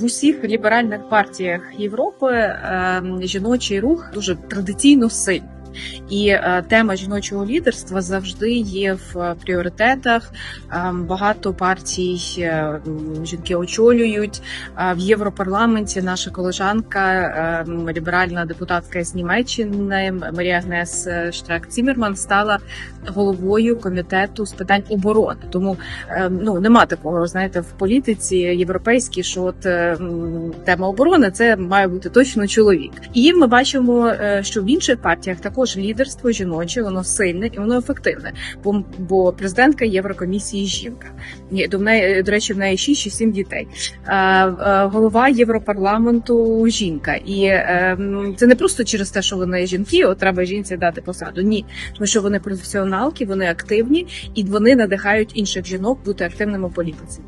В усіх ліберальних партіях Європи е, жіночий рух дуже традиційно сильний. І е, тема жіночого лідерства завжди є в пріоритетах. Е, багато партій е, жінки очолюють. В Європарламенті наша колежанка, ліберальна депутатка з Німеччини Марія Гнес Штрак Цімерман стала головою комітету з питань оборони. Тому ну нема такого, знаєте, в політиці європейській, що от тема оборони це має бути точно чоловік. І ми бачимо, що в інших партіях також лідерство жіноче, воно сильне і воно ефективне. Бо, бо президентка Єврокомісії жінка. До неї до речі, в неї 6 чи 7 дітей. Е, е, голова Європарламенту жінка. І е, це не просто через те, що вони жінки, от треба жінці дати посаду. Ні, тому що вони професіоналки, вони активні і вони надихають інших жінок бути активними в політиці.